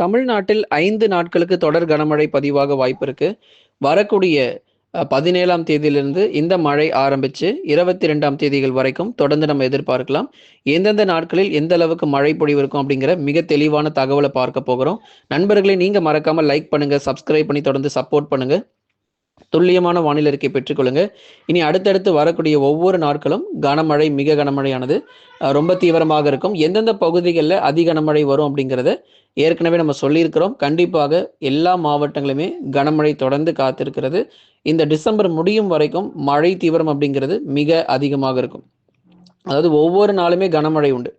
தமிழ்நாட்டில் ஐந்து நாட்களுக்கு தொடர் கனமழை பதிவாக வாய்ப்பு இருக்கு. வரக்கூடிய பதினேழாம் தேதியிலிருந்து இந்த மழை ஆரம்பித்து இருபத்தி ரெண்டாம் தேதிகள் வரைக்கும் தொடர்ந்து நம்ம எதிர்பார்க்கலாம். எந்தெந்த நாட்களில் எந்த அளவுக்கு மழை பொழிவு இருக்கும் அப்படிங்கிற மிக தெளிவான தகவலை பார்க்க போகிறோம். நண்பர்களை நீங்கள் மறக்காமல் லைக் பண்ணுங்கள் சப்ஸ்கிரைப் பண்ணி தொடர்ந்து சப்போர்ட் பண்ணுங்கள் துல்லியமான வானிலை அறிக்கை பெற்றுக்கொள்ளுங்க இனி அடுத்தடுத்து வரக்கூடிய ஒவ்வொரு நாட்களும் கனமழை மிக கனமழையானது ரொம்ப தீவிரமாக இருக்கும். எந்தெந்த பகுதிகளில் அதி கனமழை வரும் அப்படிங்கிறத ஏற்கனவே நம்ம சொல்லியிருக்கிறோம். கண்டிப்பாக எல்லா மாவட்டங்களுமே கனமழை தொடர்ந்து காத்திருக்கிறது. இந்த டிசம்பர் முடியும் வரைக்கும் மழை தீவிரம் அப்படிங்கிறது மிக அதிகமாக இருக்கும். அதாவது ஒவ்வொரு நாளுமே கனமழை உண்டு.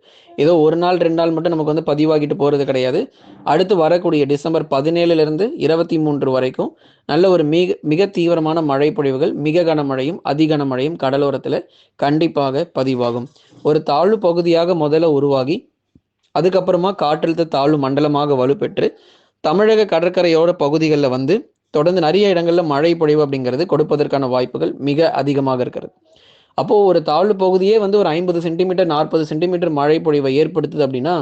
ஏதோ ஒரு நாள் ரெண்டு நாள் மட்டும் நமக்கு வந்து பதிவாகிட்டு போகிறது கிடையாது. அடுத்து வரக்கூடிய டிசம்பர் பதினேழுலேருந்து இருபத்தி மூன்று வரைக்கும் நல்ல ஒரு மிக மிக தீவிரமான மழை பொழிவுகள் மிக கனமழையும் அதிகனமழையும் கடலோரத்தில் கண்டிப்பாக பதிவாகும். ஒரு தாழ்வு பகுதியாக முதல்ல உருவாகி அதுக்கப்புறமா காற்றழுத்த தாழ்வு மண்டலமாக வலுப்பெற்று தமிழக கடற்கரையோர பகுதிகளில் வந்து தொடர்ந்து நிறைய இடங்களில் மழை பொழிவு அப்படிங்கிறது கொடுப்பதற்கான வாய்ப்புகள் மிக அதிகமாக இருக்கிறது. அப்போது ஒரு தாழ்வு பகுதியே வந்து ஒரு ஐம்பது சென்டிமீட்டர் நாற்பது சென்டிமீட்டர் மழை பொழிவை ஏற்படுத்துது அப்படின்னா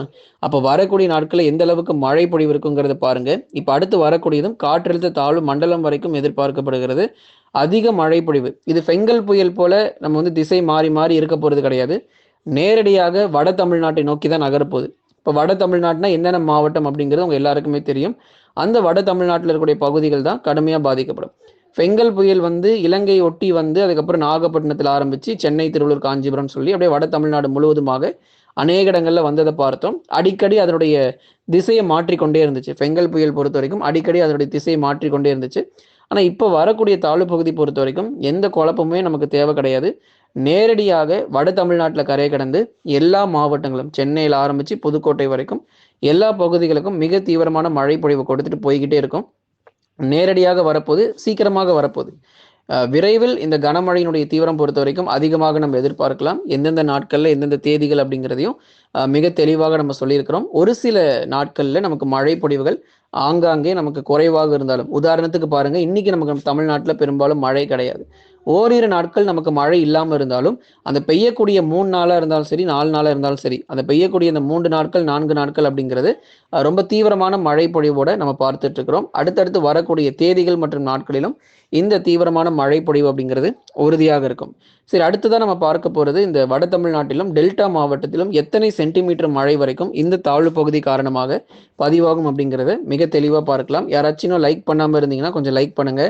அப்போ வரக்கூடிய நாட்களில் எந்த அளவுக்கு மழை பொழிவு இருக்குங்கிறத பாருங்க. இப்போ அடுத்து வரக்கூடியதும் காற்றழுத்த தாழ்வு மண்டலம் வரைக்கும் எதிர்பார்க்கப்படுகிறது. அதிக மழை பொழிவு. இது பெங்கல் புயல் போல நம்ம வந்து திசை மாறி மாறி இருக்க போகிறது கிடையாது. நேரடியாக வட தமிழ்நாட்டை நோக்கி தான் நகரப்போகுது. இப்போ வட தமிழ்நாட்டினா என்னென்ன மாவட்டம் அப்படிங்கிறது உங்க எல்லாருக்குமே தெரியும். அந்த வட தமிழ்நாட்டில் இருக்கக்கூடிய பகுதிகள் தான் கடுமையாக பாதிக்கப்படும். பெங்கல் புயல் வந்து இலங்கை ஒட்டி வந்து அதுக்கப்புறம் நாகப்பட்டினத்தில் ஆரம்பித்து சென்னை திருவள்ளூர் காஞ்சிபுரம் சொல்லி அப்படியே வட தமிழ்நாடு முழுவதுமாக அநேக இடங்களில் வந்ததை பார்த்தோம். அடிக்கடி அதனுடைய திசையை மாற்றிக்கொண்டே இருந்துச்சு. பெங்கல் புயல் பொறுத்த வரைக்கும் அடிக்கடி அதனுடைய திசையை மாற்றிக்கொண்டே இருந்துச்சு. ஆனால் இப்போ வரக்கூடிய தாழ்வு பகுதி பொறுத்த வரைக்கும் எந்த குழப்பமுமே நமக்கு தேவை கிடையாது. நேரடியாக வட தமிழ்நாட்டில் கரையை கடந்து எல்லா மாவட்டங்களும் சென்னையில் ஆரம்பித்து புதுக்கோட்டை வரைக்கும் எல்லா பகுதிகளுக்கும் மிக தீவிரமான மழை பொழிவு கொடுத்துட்டு போய்கிட்டே இருக்கும். நேரடியாக வரப்போது சீக்கிரமாக வரப்போகுது விரைவில் இந்த கனமழையினுடைய தீவிரம் பொறுத்த வரைக்கும் அதிகமாக நம்ம எதிர்பார்க்கலாம். எந்தெந்த நாட்களில் எந்தெந்த தேதிகள் அப்படிங்கிறதையும் மிக தெளிவாக நம்ம சொல்லியிருக்கிறோம். ஒரு சில நாட்களில் நமக்கு மழை பொழிவுகள் ஆங்காங்கே நமக்கு குறைவாக இருந்தாலும் உதாரணத்துக்கு பாருங்க இன்னைக்கு நமக்கு தமிழ்நாட்டில் பெரும்பாலும் மழை கிடையாது. ஓரிரு நாட்கள் நமக்கு மழை இல்லாமல் இருந்தாலும் அந்த பெய்யக்கூடிய மூணு நாளாக இருந்தாலும் சரி நாலு நாளாக இருந்தாலும் சரி அந்த பெய்யக்கூடிய அந்த மூன்று நாட்கள் நான்கு நாட்கள் அப்படிங்கிறது ரொம்ப தீவிரமான மழை பொழிவோட நம்ம பார்த்துட்டு இருக்கிறோம். அடுத்தடுத்து வரக்கூடிய தேதிகள் மற்றும் நாட்களிலும் இந்த தீவிரமான மழை பொழிவு அப்படிங்கிறது உறுதியாக இருக்கும். சரி அடுத்ததான் நம்ம பார்க்க போகிறது இந்த வட தமிழ்நாட்டிலும் டெல்டா மாவட்டத்திலும் எத்தனை சென்டிமீட்டர் மழை வரைக்கும் இந்த தாழ்வு பகுதி காரணமாக பதிவாகும் அப்படிங்கிறத மிக தெளிவாக பார்க்கலாம். யாராச்சும் லைக் பண்ணாமல் இருந்தீங்கன்னா கொஞ்சம் லைக் பண்ணுங்க.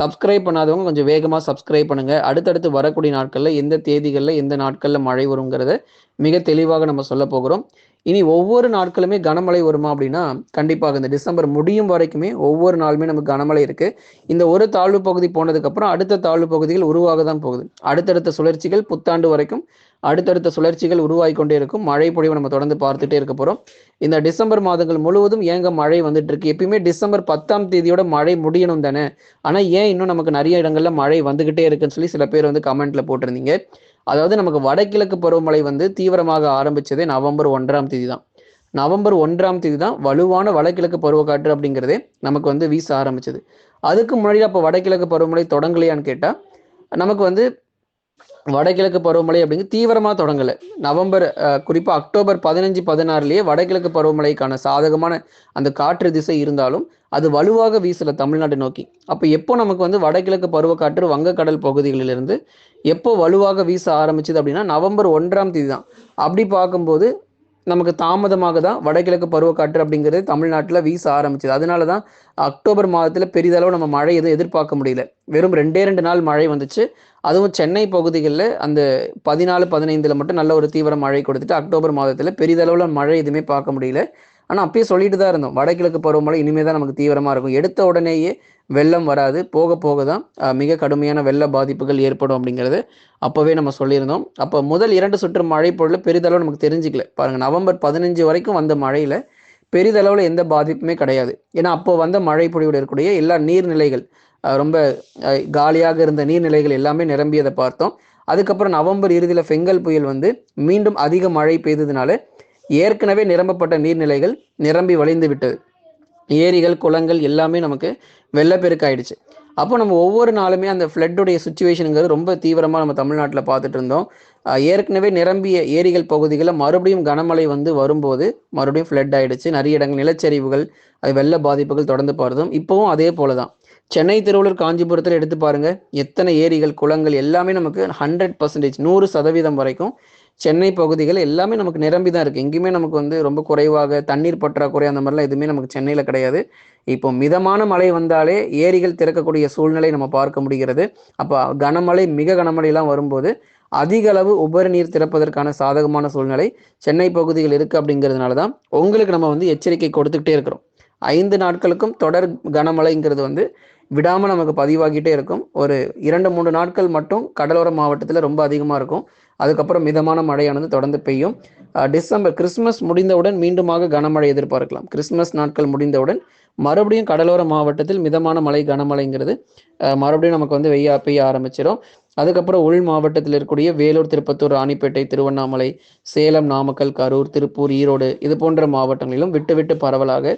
சப்ஸ்கிரைப் பண்ணாதவங்க கொஞ்சம் வேகமாக சப்ஸ்கிரைப் பண்ணுங்க. அடுத்தடுத்து வரக்கூடிய நாட்களில் எந்த தேதிகளில் எந்த நாட்களில் மழை வருங்கிறத மிக தெளிவாக நம்ம சொல்ல போகிறோம். இனி ஒவ்வொரு நாட்களுமே கனமழை வருமா அப்படின்னா கண்டிப்பாக இந்த டிசம்பர் முடியும் வரைக்குமே ஒவ்வொரு நாளுமே நமக்கு கனமழை இருக்கு. இந்த ஒரு தாழ்வு பகுதி போனதுக்கப்புறம் அடுத்த தாழ்வு பகுதிகள் உருவாக தான் போகுது. அடுத்தடுத்த சுழற்சிகள் புத்தாண்டு வரைக்கும் அடுத்தடுத்த சுழற்சிகள் உருவாகி கொண்டே இருக்கும். மழை பொழிவு நம்ம தொடர்ந்து பார்த்துட்டே இருக்க போறோம். இந்த டிசம்பர் மாதங்கள் முழுவதும் ஏங்க மழை வந்துட்டு இருக்கு? எப்பயுமே டிசம்பர் பத்தாம் தேதியோட மழை முடியணும் தானே? ஆனா ஏன் இன்னும் நமக்கு நிறைய இடங்கள்ல மழை வந்துகிட்டே இருக்குன்னு சொல்லி சில பேர் வந்து கமெண்ட்ல போட்டிருந்தீங்க. அதாவது நமக்கு வடகிழக்கு பருவமழை வந்து தீவிரமாக ஆரம்பிச்சதே நவம்பர் ஒன்றாம் தேதி தான் நவம்பர் ஒன்றாம் தேதி தான் வலுவான வடகிழக்கு பருவக்காற்று அப்படிங்கிறதே நமக்கு வந்து வீச ஆரம்பிச்சது. அதுக்கு முன்னாடி அப்போ வடகிழக்கு பருவமழை தொடங்கலையான்னு கேட்டா நமக்கு வந்து வடகிழக்கு பருவமழை அப்படிங்கிறது தீவிரமாக தொடங்கலை. நவம்பர் குறிப்பாக அக்டோபர் பதினஞ்சு பதினாறுலேயே வடகிழக்கு பருவமழைக்கான சாதகமான அந்த காற்று திசை இருந்தாலும் அது வலுவாக வீசல தமிழ்நாட்டை நோக்கி. அப்போ எப்போ நமக்கு வந்து வடகிழக்கு பருவக்காற்று வங்கக்கடல் பகுதிகளிலிருந்து எப்போ வலுவாக வீச ஆரம்பிச்சது அப்படின்னா நவம்பர் ஒன்றாம் தேதி தான் அப்படி பார்க்கும்போது நமக்கு தாமதமாக தான் வடகிழக்கு பருவக்காற்று அப்படிங்கிறது தமிழ்நாட்டில் வீச ஆரம்பிச்சது. அதனால தான் அக்டோபர் மாதத்தில் பெரிதளவு நம்ம மழை எதுவும் எதிர்பார்க்க முடியல. வெறும் ரெண்டே ரெண்டு நாள் மழை வந்துச்சு. அதுவும் சென்னை பகுதிகளில் அந்த பதினாலு பதினைந்தில் மட்டும் நல்ல ஒரு தீவிர மழை கொடுத்துட்டு அக்டோபர் மாதத்தில் பெரிதளவில் மழை எதுவுமே பார்க்க முடியல. ஆனால் அப்பயே சொல்லிட்டு தான் இருந்தோம். வடகிழக்கு பருவமழை இனிமேல் தான் நமக்கு தீவிரமாக இருக்கும். எடுத்த உடனேயே வெள்ளம் வராது. போக போக தான் மிக கடுமையான வெள்ள பாதிப்புகள் ஏற்படும் அப்படிங்கிறது அப்போவே நம்ம சொல்லியிருந்தோம். அப்போ முதல் இரண்டு சுற்று மழை பொருள் பெரிதளவு நமக்கு தெரிஞ்சிக்கல. பாருங்கள் நவம்பர் பதினஞ்சு வரைக்கும் வந்த மழையில் பெரிதளவில் எந்த பாதிப்புமே கிடையாது. ஏன்னா அப்போ வந்த மழை பொழிவில் இருக்கக்கூடிய எல்லா நீர்நிலைகள் ரொம்ப காலியாக இருந்த நீர்நிலைகள் எல்லாமே நிரம்பியதை பார்த்தோம். அதுக்கப்புறம் நவம்பர் இறுதியில் செங்கல் புயல் வந்து மீண்டும் அதிக மழை பெய்ததுனால ஏற்கனவே நிரம்பப்பட்ட நீர்நிலைகள் நிரம்பி வழிந்து விட்டது. ஏரிகள் குளங்கள் எல்லாமே நமக்கு வெள்ளப்பெருக்காயிடுச்சு அப்போ நம்ம ஒவ்வொரு நாளுமே அந்த ஃப்ளட்டுடைய சுச்சுவேஷனுங்கிறது ரொம்ப தீவிரமாக நம்ம தமிழ்நாட்டில் பார்த்துட்டு இருந்தோம். ஏற்கனவே நிரம்பிய ஏரிகள் பகுதிகளில் மறுபடியும் கனமழை வந்து வரும்போது மறுபடியும் ஃப்ளட் ஆகிடுச்சு நிறைய இடங்கள் நிலச்சரிவுகள் அது வெள்ள பாதிப்புகள் தொடர்ந்து பாருதும். இப்போவும் அதே போல தான் சென்னை திருவள்ளூர் காஞ்சிபுரத்தில் எடுத்து பாருங்கள் எத்தனை ஏரிகள் குளங்கள் எல்லாமே நமக்கு ஹண்ட்ரட் பர்சன்டேஜ் நூறு சதவீதம் வரைக்கும் சென்னை பகுதிகள் எல்லாமே நமக்கு நிரம்பி தான் இருக்குது எங்கேயுமே நமக்கு வந்து ரொம்ப குறைவாக தண்ணீர் பற்றாக்குறை அந்த மாதிரிலாம் எதுவுமே நமக்கு சென்னையில் கிடையாது. இப்போ மிதமான மழை வந்தாலே ஏரிகள் திறக்கக்கூடிய சூழ்நிலை நம்ம பார்க்க முடிகிறது. அப்போ கனமழை மிக கனமழையெல்லாம் வரும்போது அதிக அளவு உபரி நீர் திறப்பதற்கான சாதகமான சூழ்நிலை சென்னை பகுதியில் இருக்குது அப்படிங்கிறதுனால தான் உங்களுக்கு நம்ம வந்து எச்சரிக்கை கொடுத்துக்கிட்டே இருக்கிறோம். ஐந்து நாட்களுக்கும் தொடர் கனமழைங்கிறது வந்து விடாமல் நமக்கு பதிவாகிட்டே இருக்கும். ஒரு இரண்டு மூன்று நாட்கள் மட்டும் கடலோர மாவட்டத்தில் ரொம்ப அதிகமாக இருக்கும். அதுக்கப்புறம் மிதமான மழையானது தொடர்ந்து பெய்யும். டிசம்பர் கிறிஸ்மஸ் முடிந்தவுடன் மீண்டுமாக கனமழை எதிர்பார்க்கலாம். கிறிஸ்மஸ் நாட்கள் முடிந்தவுடன் மறுபடியும் கடலோர மாவட்டத்தில் மிதமான மழை கனமழைங்கிறது மறுபடியும் நமக்கு வந்து வெய்யா பெய்ய ஆரம்பிச்சிடும் அதுக்கப்புறம் உள் மாவட்டத்தில் இருக்கக்கூடிய வேலூர் திருப்பத்தூர் ராணிப்பேட்டை திருவண்ணாமலை சேலம் நாமக்கல் கரூர் திருப்பூர் ஈரோடு இது போன்ற மாவட்டங்களிலும் விட்டு விட்டு பரவலாக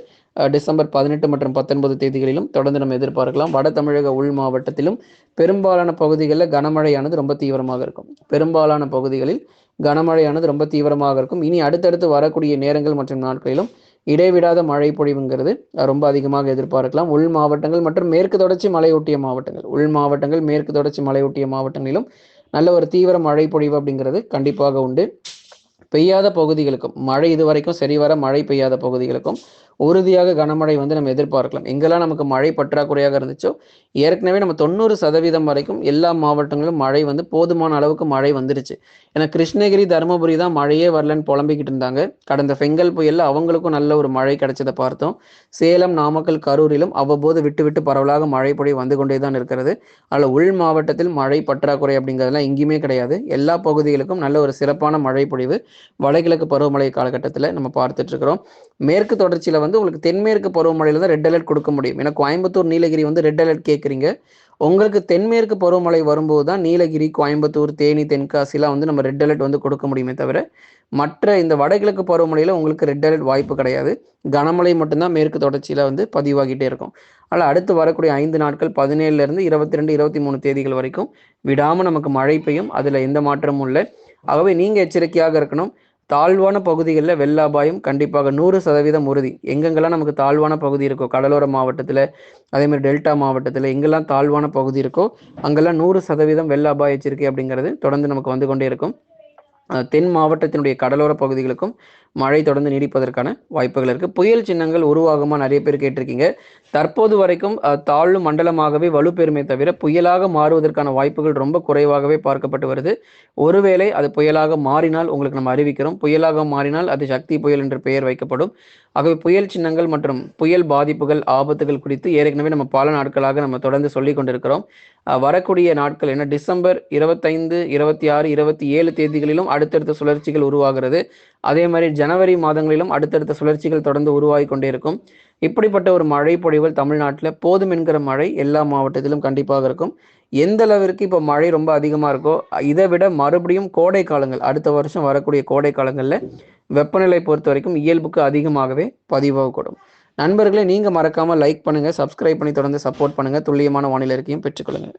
டிசம்பர் பதினெட்டு மற்றும் பத்தொன்பது தேதிகளிலும் தொடர்ந்து நம்ம எதிர்பார்க்கலாம். வட தமிழக உள் மாவட்டத்திலும் பெரும்பாலான பகுதிகளில் கனமழையானது ரொம்ப தீவிரமாக இருக்கும். பெரும்பாலான பகுதிகளில் கனமழையானது ரொம்ப தீவிரமாக இருக்கும். இனி அடுத்தடுத்து வரக்கூடிய நேரங்கள் மற்றும் நாட்களிலும் இடைவிடாத மழை பொழிவுங்கிறது ரொம்ப அதிகமாக எதிர்பார்க்கலாம். உள் மாவட்டங்கள் மற்றும் மேற்கு தொடர்ச்சி மலையொட்டிய மாவட்டங்கள். உள் மாவட்டங்கள் மேற்கு தொடர்ச்சி மலையொட்டிய மாவட்டங்களிலும் நல்ல ஒரு தீவிர மழை பொழிவு அப்படிங்கிறது கண்டிப்பாக உண்டு. பெய்யாத பகுதிகளுக்கும் மழை இதுவரைக்கும் சரிவர மழை பெய்யாத பகுதிகளுக்கும் உறுதியாக கனமழை வந்து நம்ம எதிர்பார்க்கலாம். எங்கெல்லாம் நமக்கு மழை பற்றாக்குறையாக இருந்துச்சோ ஏற்கனவே நம்ம தொண்ணூறு சதவீதம் வரைக்கும் எல்லா மாவட்டங்களிலும் மழை வந்து போதுமான அளவுக்கு மழை வந்துருச்சு. ஏன்னா கிருஷ்ணகிரி தருமபுரி தான் மழையே வரலன்னு புலம்பிக்கிட்டு இருந்தாங்க. கடந்த பெங்கல் புயலில் அவங்களுக்கும் நல்ல ஒரு மழை கிடைச்சதை பார்த்தோம். சேலம் நாமக்கல் கரூரிலும் அவ்வப்போது விட்டு விட்டு பரவலாக மழை பொழிவு வந்து கொண்டே தான் இருக்கிறது. அதில் உள் மாவட்டத்தில் மழை பற்றாக்குறை அப்படிங்கிறதுலாம் எங்கேயுமே கிடையாது. எல்லா பகுதிகளுக்கும் நல்ல ஒரு சிறப்பான மழை பொழிவு வடகிழக்கு பருவமழை காலகட்டத்தில் நம்ம பார்த்துட்டு இருக்கிறோம். மேற்கு தொடர்ச்சியில் வந்து உங்களுக்கு தென்மேற்கு பருவமழையில் தான் ரெட் அலர்ட் கொடுக்க முடியும். ஏன்னா கோயம்புத்தூர் நீலகிரி வந்து ரெட் அலர்ட் கேட்குறீங்க உங்களுக்கு தென்மேற்கு பருவமழை வரும்போது தான் நீலகிரி கோயம்புத்தூர் தேனி தென்காசிலாம் வந்து நம்ம ரெட் அலர்ட் வந்து கொடுக்க முடியுமே தவிர மற்ற இந்த வடகிழக்கு பருவமழையில் உங்களுக்கு ரெட் அலர்ட் வாய்ப்பு கிடையாது. கனமழை மட்டும்தான் மேற்கு தொடர்ச்சியில் வந்து பதிவாகிட்டே இருக்கும். ஆனால் அடுத்து வரக்கூடிய ஐந்து நாட்கள் பதினேழுலேருந்து இருபத்தி ரெண்டு இருபத்தி மூணு தேதிகள் வரைக்கும் விடாமல் நமக்கு மழை பெய்யும். அதில் எந்த மாற்றமும் இல்லை. ஆகவே நீங்கள் எச்சரிக்கையாக இருக்கணும். தாழ்வான பகுதிகளில் வெள்ள அபாயம் கண்டிப்பாக நூறு சதவீதம் உறுதி. எங்கெங்கெல்லாம் நமக்கு தாழ்வான பகுதி இருக்கோ கடலோர மாவட்டத்தில் அதேமாதிரி டெல்டா மாவட்டத்தில் எங்கெல்லாம் தாழ்வான பகுதி இருக்கோ அங்கெல்லாம் நூறு சதவீதம் வெள்ள அபாய எச்சரிக்கை அப்படிங்கிறது தொடர்ந்து நமக்கு வந்து கொண்டே இருக்கும். தென் மாவட்டத்தினுடைய கடலோர பகுதிகளுக்கும் மழை தொடர்ந்து நீடிப்பதற்கான வாய்ப்புகள் இருக்குது புயல் சின்னங்கள் உருவாகுமா நிறைய பேர் கேட்டிருக்கீங்க. தற்போது வரைக்கும் தாழ்வு மண்டலமாகவே வலுப்பெருமை தவிர புயலாக மாறுவதற்கான வாய்ப்புகள் ரொம்ப குறைவாகவே பார்க்கப்பட்டு வருது. ஒருவேளை அது புயலாக மாறினால் உங்களுக்கு நம்ம அறிவிக்கிறோம். புயலாக மாறினால் அது சக்தி புயல் என்று பெயர் வைக்கப்படும். ஆகவே புயல் சின்னங்கள் மற்றும் புயல் பாதிப்புகள் ஆபத்துகள் குறித்து ஏற்கனவே நம்ம பல நாட்களாக நம்ம தொடர்ந்து சொல்லி கொண்டிருக்கிறோம். வரக்கூடிய நாட்கள் என்ன? டிசம்பர் இருபத்தைந்து இருபத்தி ஆறு இருபத்தி ஏழு தேதிகளிலும் அடுத்தடுத்த சுழற்சிகள் உருவாகிறது. அதே மாதிரி ஜனவரி மாதங்களிலும் அடுத்தடுத்த சுழற்சிகள் தொடர்ந்து உருவாகி கொண்டே இருக்கும். இப்படிப்பட்ட ஒரு மழை பொழிவுகள் தமிழ்நாட்டில் போதும் என்கிற மழை எல்லா மாவட்டத்திலும் கண்டிப்பாக இருக்கும். எந்த அளவிற்கு இப்போ மழை ரொம்ப அதிகமாக இருக்கோ இதை விட மறுபடியும் கோடை காலங்கள் அடுத்த வருஷம் வரக்கூடிய கோடை காலங்களில் வெப்பநிலை பொறுத்த வரைக்கும் இயல்புக்கு அதிகமாகவே பதிவாகக்கூடும். நண்பர்களே நீங்கள் மறக்காமல் லைக் பண்ணுங்கள் சப்ஸ்கிரைப் பண்ணி தொடர்ந்து சப்போர்ட் பண்ணுங்கள் துல்லியமான வானிலை இருக்கையும் பெற்றுக்கொள்ளுங்கள்